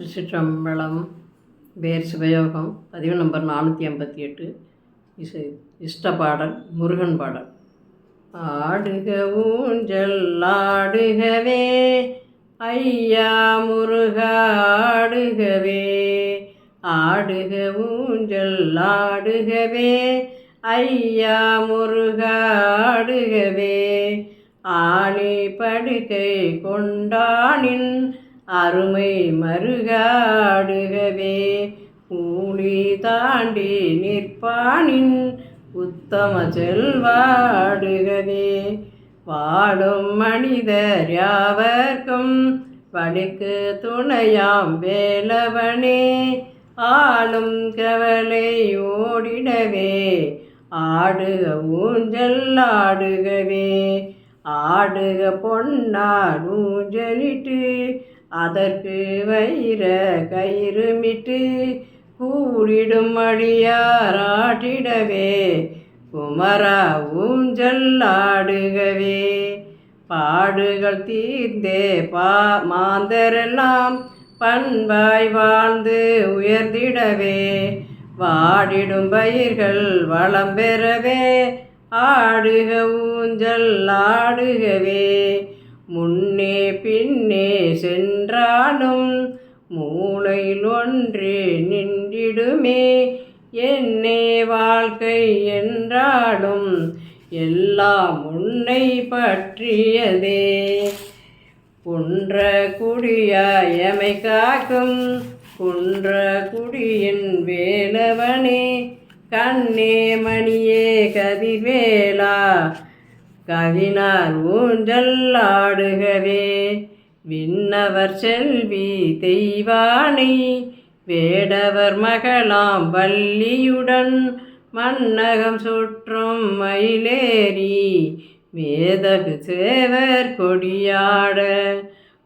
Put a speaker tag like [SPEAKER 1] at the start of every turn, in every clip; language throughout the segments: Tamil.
[SPEAKER 1] திருச்சிற்றம்பலம் பேர் சிவயோகம் பதிவு நம்பர் நானூற்றி ஐம்பத்தி எட்டு இசை இஷ்ட பாடல் முருகன் பாடல். ஆடுக ஊஞ்சல் ஆடுகவே ஐயா முருக ஆடுகவே. ஆடுக ஊஞ்சல் ஆடுகவே ஐயா முருக ஆடுகவே. ஆணி படுகை கொண்டானின் அருமை மருகாடுகவே ஊழி தாண்டி நிற்பானின் உத்தம செல்வாடுகவே. வாழும் மனிதர் யாவர்க்கும் வழிக்கு துணையாம் வேலவனே ஆளும் கவலை ஓடிடவே ஆடுக ஊஞ்சல் ஆடுகவே. ஆடுக பொன்னார் ஊஞ்சலிட்டு அதற்கு வைர கயிறுமிட்டு கூடிடும் அடியாராட்டிடவே குமரா ஊஞ்சல் ஆடுகவே. பாடுகள் தீர்ந்தே பா மாந்தரெல்லாம் பண்பாய் வாழ்ந்து உயர்ந்திடவே. வாடிடும் பயிர்கள் வளம் பெறவே ஆடுக ஊஞ்சல் ஆடுகவே. முன்னே பின்னே சென்றாலும் மூளையில் ஒன்று நின்றிடுமே. என்னே வாழ்க்கை என்றாலும் எல்லாம் உன்னை பற்றியதே. குன்ற குடியாயமை காக்கும் குன்ற குடியின் வேலவனே. கண்ணே மணியே கதிவேலா கவினார் ஊஞ்சல் ஆடுகவே விண்ணவர் செல்வி தெய்வானை வேடவர் மகளாம் வள்ளியுடன் மன்னகம் சுற்றும் மயிலேறி மேதகு சேவர் கொடியாட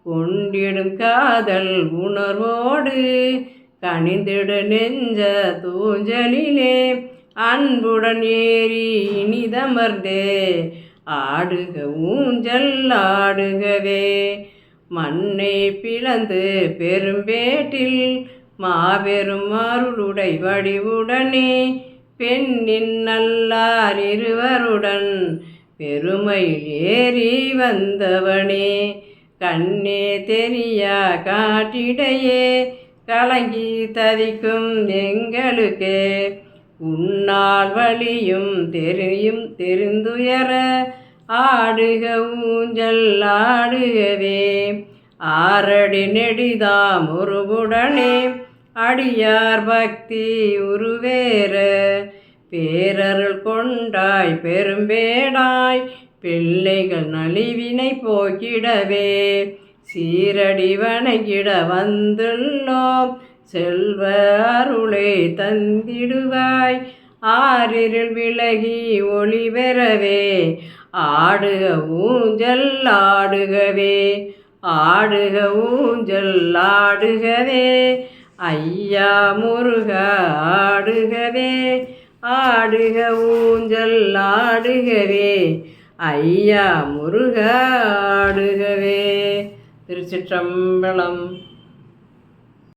[SPEAKER 1] கொண்டிடும் காதல் உணர்வோடு கனிந்திடு நெஞ்ச தூஞ்சலிலே அன்புடன் ஏறி இனிதமர்ந்தே ஆடுக ஊஞ்சல் ஆடுகவே. மண்ணை பிளந்து பெரும்பேட்டில் மாபெரும் அருளுடை வடிவுடனே. பெண்ணின் நல்லார் இருவருடன் பெருமையில் ஏறி வந்தவனே. கண்ணே தெரியா காட்டிடையே கலங்கி தவிக்கும் எங்களுக்கே. உன்னால் வழியும் தெரியும் தெரிந்துயர ஆடுக ஊஞ்சல் ஆடுகவே. ஆரடி நெடிதாம் உருவுடனே அடியார் பக்தி உருவேற. பேரருள் கொண்டாய் பெரும்பேடாய் பிள்ளைகள் நலிவினை போக்கிடவே. சீரடி வணங்கிட வந்துள்ளோம் செல்வ அருளை தந்திடுவாய். ஆறிருள் விலகி ஒளி பெறவே. ஆடுக ஊஞ்சல் ஆடுகவே. ஆடுக ஊஞ்சல் ஆடுகவே. ஐயா முருக ஆடுகவே. ஆடுக ஊஞ்சல் ஆடுகவே. ஐயா முருக ஆடுகவே. திருச்சிற்றம்பலம்